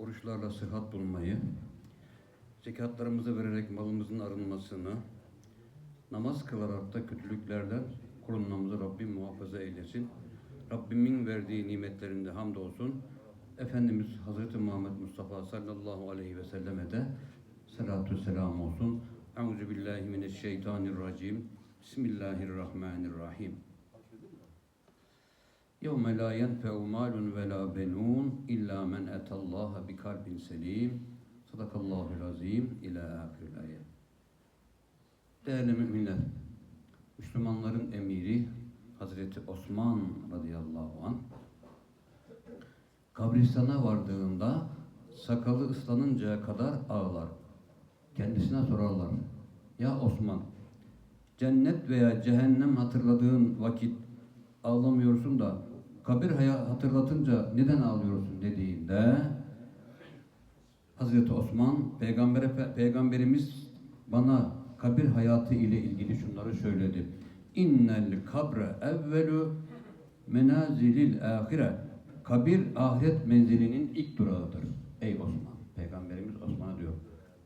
oruçlarla sıhhat bulmayı, zekatlarımızı vererek malımızın arınmasını, namaz kılarak da kötülüklerden korunmamızı Rabbim muhafaza eylesin. Rabbimin verdiği nimetlerinde hamdolsun. Efendimiz Hazreti Muhammed Mustafa sallallahu aleyhi ve selleme de salatu selam olsun. Euzu billahi mineşşeytanirracim. Bismillahirrahmanirrahim. يَوْمَ لَا يَنْفَعُ مَالٌ وَلَا بَنُونَ إِلَّا illa men etallaha bi kalbin selim. Sadakallahu azim ila ahiril ayet. Değerli müminler, Müslümanların emiri Hazreti Osman radıyallahu an kabristana vardığında sakalı ıslanıncaya kadar ağlar. Kendisine sorarlar. Ya Osman, cennet veya cehennem hatırladığın vakit ağlamıyorsun da kabir hatırlatınca neden ağlıyorsun dediğinde Hazreti Osman Peygamber Peygamberimiz bana kabir hayatı ile ilgili şunları söyledi. İnnel kabre evvelu menazilil ahire. Kabir ahiret menzilinin ilk durağıdır. Ey Osman. Peygamberimiz Osman'a diyor.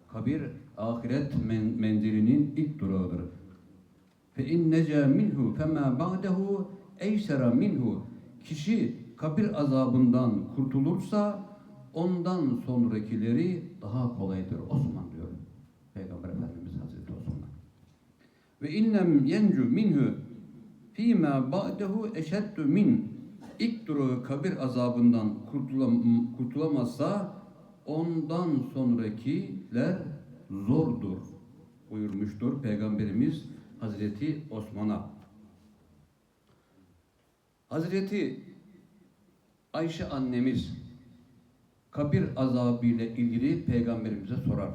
Kabir ahiret men- menzilinin ilk durağıdır. Fe in neca minhu fema ba'dehu eysera minhu. Kişi kabir azabından kurtulursa ondan sonrakileri daha kolaydır Osman diyor. Peygamber Efendimiz Hazreti Osman. Ve innem yencu minhu fîmâ ba'dehu eşeddu min. İlk durağı kabir azabından kurtulam kurtulamazsa ondan sonrakiler zordur buyurmuştur Peygamberimiz Hazreti Osman'a. Hazreti Ayşe annemiz kabir azabı ile ilgili peygamberimize sorar.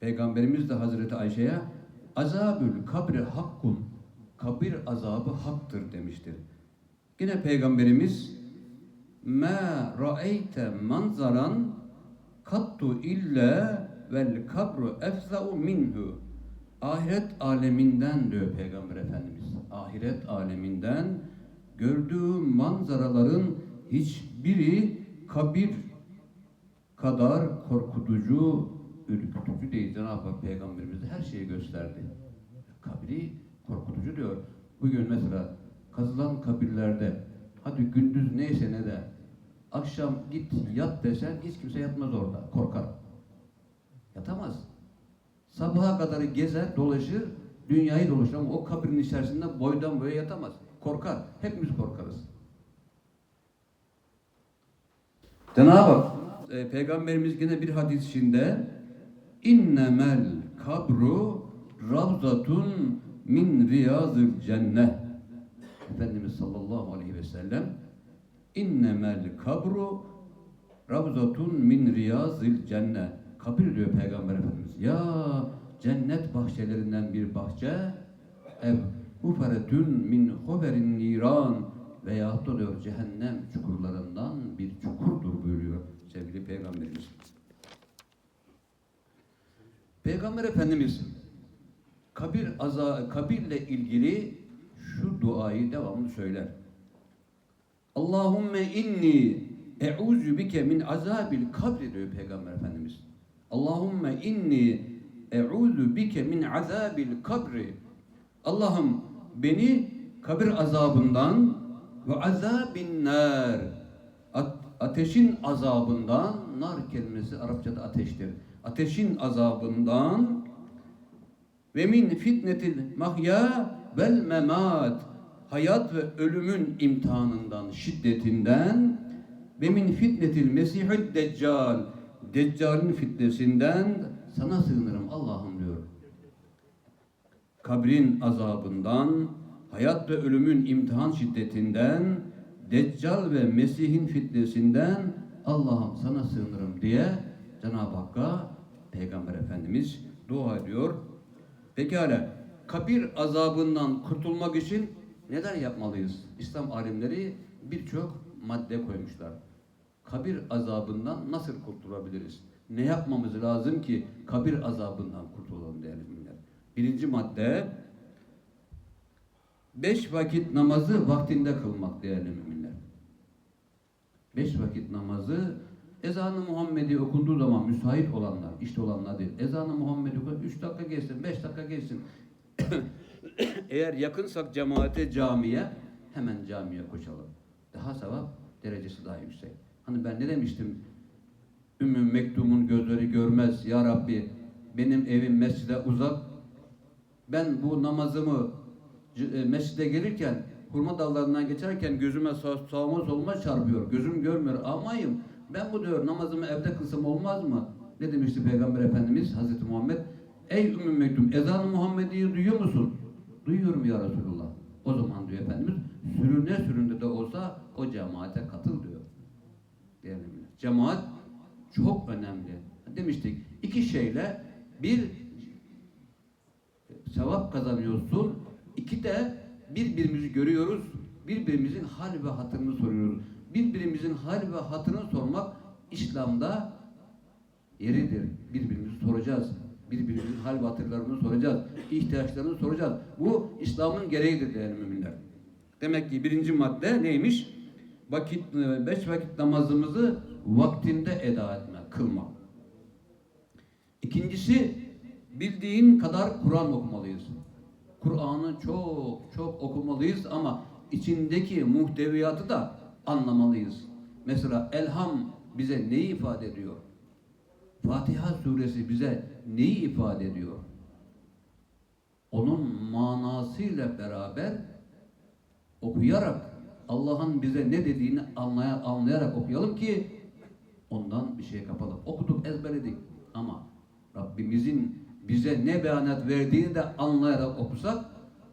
Peygamberimiz de Hazreti Ayşe'ye azabül kabri hakkun kabir azabı haktır demiştir. Yine peygamberimiz ma ra'eyte manzaran kattu illa vel kabru efza'u minhu ahiret aleminden diyor peygamber efendimiz. Ahiret aleminden gördüğü manzaraların hiçbiri kabir kadar korkutucu, ürkütücü değil. Cenab-ı Hak Peygamberimiz her şeyi gösterdi. Kabri korkutucu diyor. Bugün mesela kazılan kabirlerde hadi gündüz neyse ne de akşam git yat desen hiç kimse yatmaz orada. Korkar. Yatamaz. Sabaha kadar gezer, dolaşır, dünyayı dolaşır ama o kabrin içerisinde boydan boya yatamaz. Korkar. Hepimiz korkarız. Cenab-ı Hak e, Peygamberimiz yine bir hadisinde innemel kabru ravzatun min riyazil cennet Efendimiz sallallahu aleyhi ve sellem innemel kabru ravzatun min riyazil cennet kabir diyor Peygamber Efendimiz ya cennet bahçelerinden bir bahçe ev huferetün min huferin niran veyahut da diyor cehennem çukurlarından bir çukurdur buyuruyor sevgili Peygamberimiz. Peygamber Efendimiz kabir aza kabirle ilgili şu duayı devamlı söyler. Allahümme inni e'uzu bike min azabil kabri diyor Peygamber Efendimiz. Allahümme inni e'uzu bike min azabil kabri. Allah'ım beni kabir azabından ve azabin nar ateşin azabından nar kelimesi Arapçada ateştir. Ateşin azabından ve min fitnetil mahya vel memat hayat ve ölümün imtihanından, şiddetinden ve min fitnetil mesihid deccal deccalin fitnesinden sana sığınırım Allah'ım diyor. Kabrin azabından, hayat ve ölümün imtihan şiddetinden, Deccal ve Mesih'in fitnesinden Allah'ım sana sığınırım diye Cenab-ı Hakk'a Peygamber Efendimiz dua ediyor. Pekala kabir azabından kurtulmak için neler yapmalıyız? İslam alimleri birçok madde koymuşlar. Kabir azabından nasıl kurtulabiliriz? Ne yapmamız lazım ki kabir azabından kurtulalım değerli müminler? Birinci madde beş vakit namazı vaktinde kılmak değerli müminler. Beş vakit namazı ezanı Muhammedi okunduğu zaman müsait olanlar, işte olanlar değil. Ezanı Muhammedi 3 dakika geçsin, 5 dakika geçsin. Eğer yakınsak cemaate, camiye hemen camiye koşalım. Daha sevap derecesi daha yüksek. Hani ben ne demiştim? Ümmü Mektum'un. Ya Rabbi benim evim mescide uzak. Ben bu namazımı e, mescide gelirken hurma dallarından geçerken gözüme sağ, sağıma soluma çarpıyor. Gözüm görmüyor. Amayım. Ben bu diyor namazımı evde kılsam olmaz mı? Ne demişti Peygamber Efendimiz Hazreti Muhammed? Ey Ümmü Mektum ezan-ı Muhammedi'yi duyuyor musun? Duyuyorum ya Resulullah. O zaman diyor Efendimiz sürüne süründe de olsa o cemaate katıl diyor. Değerli. Cemaat çok önemli. Demiştik iki şeyle bir sevap kazanıyorsun. İki de birbirimizi görüyoruz. Birbirimizin hal ve hatırını soruyoruz. Birbirimizin hal ve hatırını sormak İslam'da yeridir. Birbirimizi soracağız. Birbirimizin hal ve hatırlarını soracağız. ihtiyaçlarını soracağız. Bu İslam'ın gereğidir değerli müminler. Demek ki birinci madde neymiş? Vakit, beş vakit namazımızı vaktinde eda etme, kılmak. İkincisi bildiğin kadar Kur'an okumalıyız. Kur'an'ı çok çok okumalıyız ama içindeki muhteviyatı da anlamalıyız. Mesela Elham bize neyi ifade ediyor? Fatiha suresi bize neyi ifade ediyor? Onun manasıyla beraber okuyarak Allah'ın bize ne dediğini anlaya, anlayarak okuyalım ki ondan bir şey kapalım. Okuduk, ezberledik ama Rabbimizin bize ne beyanat verdiğini de anlayarak okusak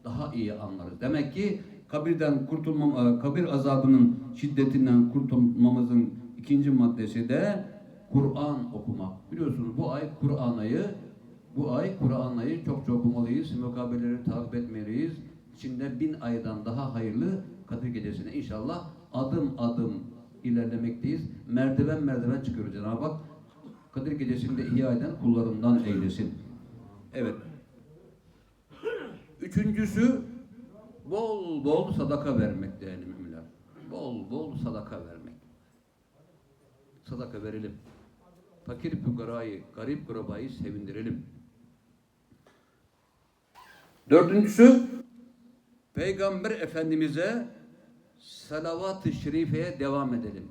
daha iyi anlarız. Demek ki kabirden kurtulmam, e, kabir azabının şiddetinden kurtulmamızın ikinci maddesi de Kur'an okumak. Biliyorsunuz bu ay Kur'an ayı, bu ay Kur'an ayı çok çok okumalıyız, mukabeleleri takip etmeliyiz. İçinde bin aydan daha hayırlı Kadir Gecesi'ne inşallah adım adım ilerlemekteyiz. Merdiven merdiven çıkıyoruz Cenab-ı Hak. Kadir Gecesi'nde ihya eden kullarından eylesin. Evet. Üçüncüsü bol bol sadaka vermek değerli müminler. Bol bol sadaka vermek. Sadaka verelim. Fakir fukarayı, garip gurabayı sevindirelim. Dördüncüsü Peygamber Efendimiz'e salavat-ı şerifeye devam edelim.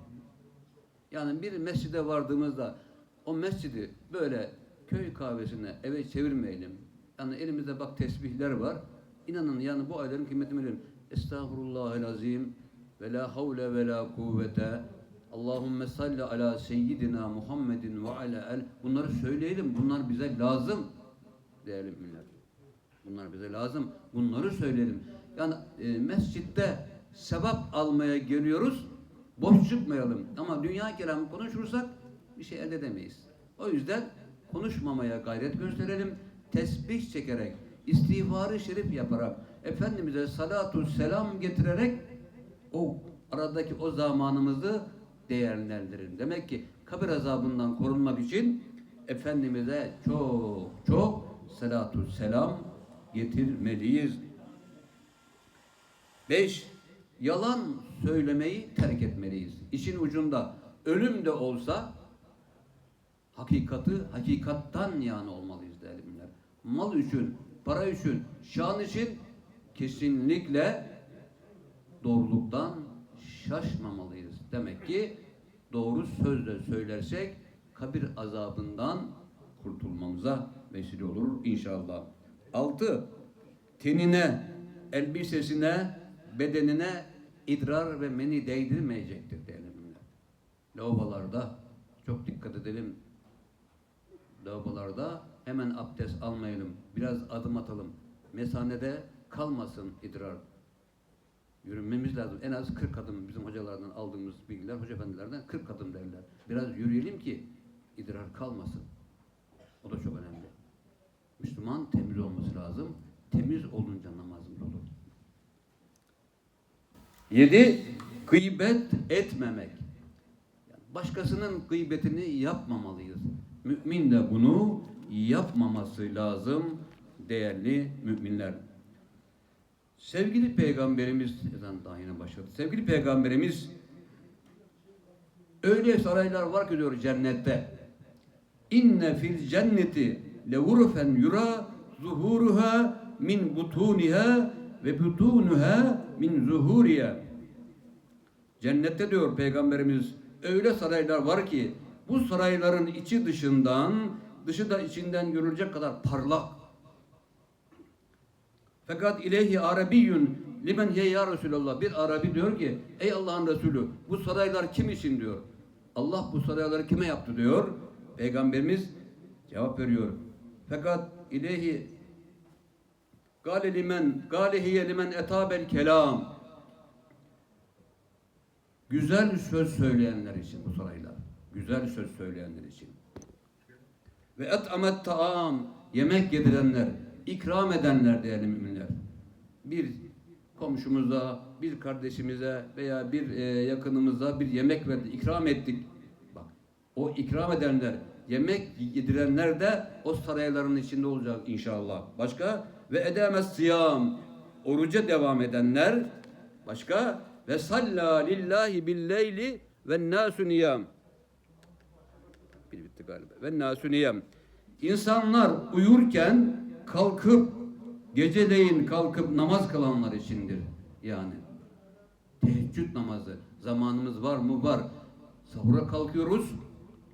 Yani bir mescide vardığımızda o mescidi böyle köy kahvesine eve çevirmeyelim. Yani elimizde bak tesbihler var. İnanın yani bu ayların kıymetini bilelim. Estağfurullahel-azim ve la havle ve la kuvvete Allahümme salli ala seyyidina Muhammedin ve ala el bunları söyleyelim. Bunlar bize lazım değerli müminler. Bunlar bize lazım. Bunları söyleyelim. Yani e, mescitte sevap almaya geliyoruz. Boş çıkmayalım. Ama dünya kelamı konuşursak bir şey elde edemeyiz. O yüzden konuşmamaya gayret gösterelim. Tesbih çekerek, istiğfarı şerif yaparak, Efendimiz'e salatu selam getirerek o aradaki o zamanımızı değerlendirelim. Demek ki kabir azabından korunmak için Efendimiz'e çok çok salatu selam getirmeliyiz. Beş, yalan söylemeyi terk etmeliyiz. İşin ucunda ölüm de olsa hakikati hakikattan yani olmalıyız değerli müminler. Mal için, para için, şan için kesinlikle doğruluktan şaşmamalıyız. Demek ki doğru sözle söylersek kabir azabından kurtulmamıza vesile olur inşallah. Altı, tenine, elbisesine, bedenine idrar ve meni değdirmeyecektir müminler. Lavabolarda çok dikkat edelim. Lavabolarda hemen abdest almayalım. Biraz adım atalım. Mesanede kalmasın idrar. Yürünmemiz lazım. En az 40 adım bizim hocalardan aldığımız bilgiler, hoca efendilerden 40 adım derler. Biraz yürüyelim ki idrar kalmasın. O da çok önemli. Müslüman temiz olması lazım. Temiz olunca namazımız olur. Yedi, gıybet etmemek. Başkasının gıybetini yapmamalıyız. Mümin de bunu yapmaması lazım değerli müminler. Sevgili peygamberimiz, ezan daha yine başladı. Sevgili peygamberimiz Öyle saraylar var ki diyor cennette. İnne fil cenneti levurfen yura zuhuruha min butuniha ve butunuha min zuhuriha. Cennette diyor Peygamberimiz öyle saraylar var ki bu sarayların içi dışından dışı da içinden görülecek kadar parlak. Fakat ileyhi arabiyyun limen ye ya Resulallah bir Arabi diyor ki ey Allah'ın Resulü bu saraylar kim için diyor. Allah bu sarayları kime yaptı diyor. Peygamberimiz cevap veriyor. Fakat ileyhi gale limen gale hiye limen etabel kelam Güzel söz söyleyenler için bu saraylar. Güzel söz söyleyenler için. Ve et'amet taam yemek yedirenler, ikram edenler değerli müminler. Bir komşumuza, bir kardeşimize veya bir e, yakınımıza bir yemek verdik, ikram ettik. Bak, o ikram edenler, yemek yedirenler de o sarayların içinde olacak inşallah. Başka? Ve edemez siyam, oruca devam edenler. Başka? Ve salla lillahi billeyli ve nasu niyam. Bitti galiba. Ve nasu niyam. İnsanlar uyurken kalkıp geceleyin kalkıp namaz kılanlar içindir. Yani teheccüd namazı. Zamanımız var mı? Var. Sahura kalkıyoruz.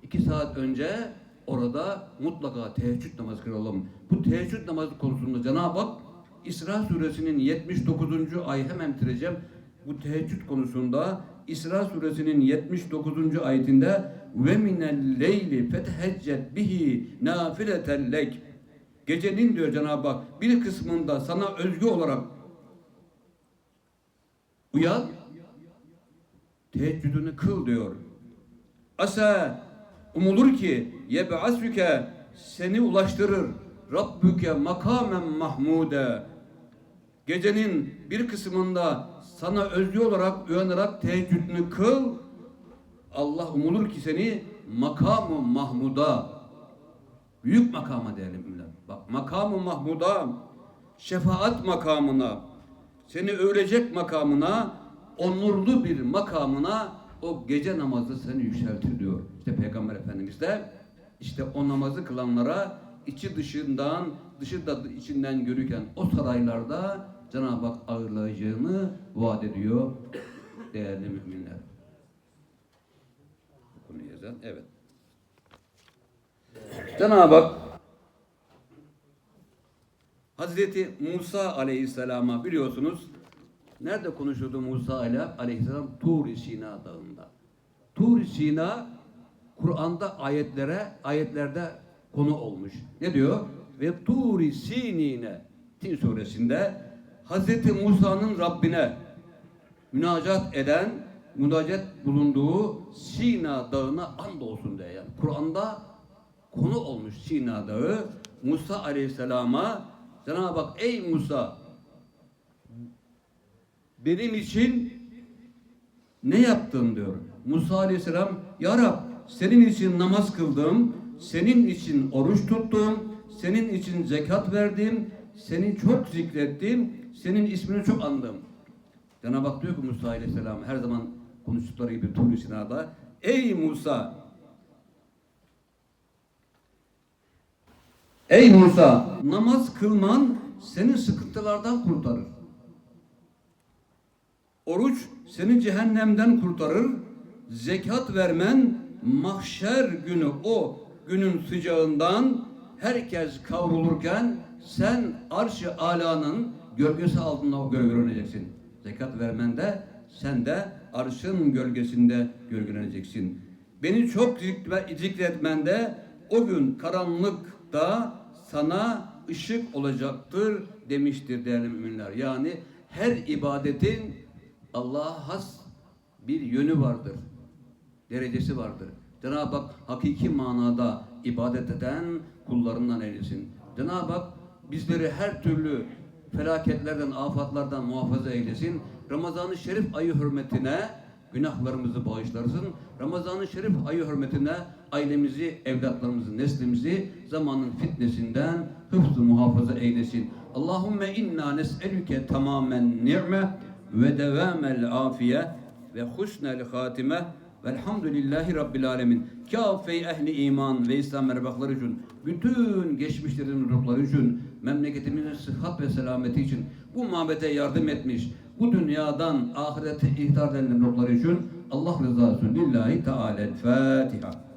iki saat önce orada mutlaka teheccüd namazı kılalım. Bu teheccüd namazı konusunda Cenab-ı Hak İsra suresinin 79. ay hemen bitireceğim. Bu teheccüd konusunda İsra suresinin 79. ayetinde ve minel leyli feteheccet bihi nafileten lek Gecenin diyor Cenab-ı Hak bir kısmında sana özgü olarak uyan teheccüdünü kıl diyor. Asa umulur ki yeb'asüke seni ulaştırır Rabbüke makamen mahmude gecenin bir kısmında sana özgü olarak uyanarak teheccüdünü kıl Allah umulur ki seni makamı mahmuda büyük makama değerli müminler. Bak makamı mahmuda şefaat makamına seni övülecek makamına onurlu bir makamına o gece namazı seni yükseltir diyor. İşte Peygamber Efendimiz de işte o namazı kılanlara içi dışından dışı da içinden görürken o saraylarda Cenab-ı Hak ağırlayacağını vaat ediyor değerli müminler. Bunu yazan evet. Cenab-ı Hak Hazreti Musa Aleyhisselam'a biliyorsunuz nerede konuşuyordu Musa Aleyhisselam? Tur-i Sina dağında. Tur-i Sina Kur'an'da ayetlere ayetlerde konu olmuş. Ne diyor? Ve Tur-i Sinine Tin suresinde Hazreti Musa'nın Rabbine münacat eden, münacat bulunduğu Sina Dağı'na and olsun diye. Yani Kur'an'da konu olmuş Sina Dağı. Musa Aleyhisselam'a Cenab-ı Hak ey Musa benim için ne yaptın diyor. Musa Aleyhisselam Ya Rab senin için namaz kıldım, senin için oruç tuttum, senin için zekat verdim, seni çok zikrettim, senin ismini çok andım. Cenab-ı Hak diyor ki Musa Aleyhisselam her zaman konuştukları gibi Tur-i Sina'da Ey Musa Ey Musa namaz kılman seni sıkıntılardan kurtarır. Oruç seni cehennemden kurtarır. Zekat vermen mahşer günü o günün sıcağından herkes kavrulurken sen arş-ı alanın gölgesi altında gölgeleneceksin. Zekat vermende sen de arşın gölgesinde gölgeleneceksin. Beni çok zikretmende o gün karanlıkta sana ışık olacaktır demiştir değerli müminler. Yani her ibadetin Allah'a has bir yönü vardır. Derecesi vardır. Cenab-ı Hak hakiki manada ibadet eden kullarından eylesin. Cenab-ı Hak bizleri her türlü felaketlerden, afatlardan muhafaza eylesin. Ramazan-ı Şerif ayı hürmetine günahlarımızı bağışlarsın. Ramazan-ı Şerif ayı hürmetine ailemizi, evlatlarımızı, neslimizi zamanın fitnesinden hıfzı muhafaza eylesin. Allahümme inna nes'elüke tamamen ni'me ve devamel afiye ve husnel hatime Velhamdülillahi Rabbil alemin. Kâfe ehli iman ve İslam erbakları için, bütün geçmişlerin ruhları için, memleketimizin sıhhat ve selameti için bu mabete yardım etmiş, bu dünyadan ahirete ihtar edilen ruhları için Allah rızası için lillahi teala. Fatiha.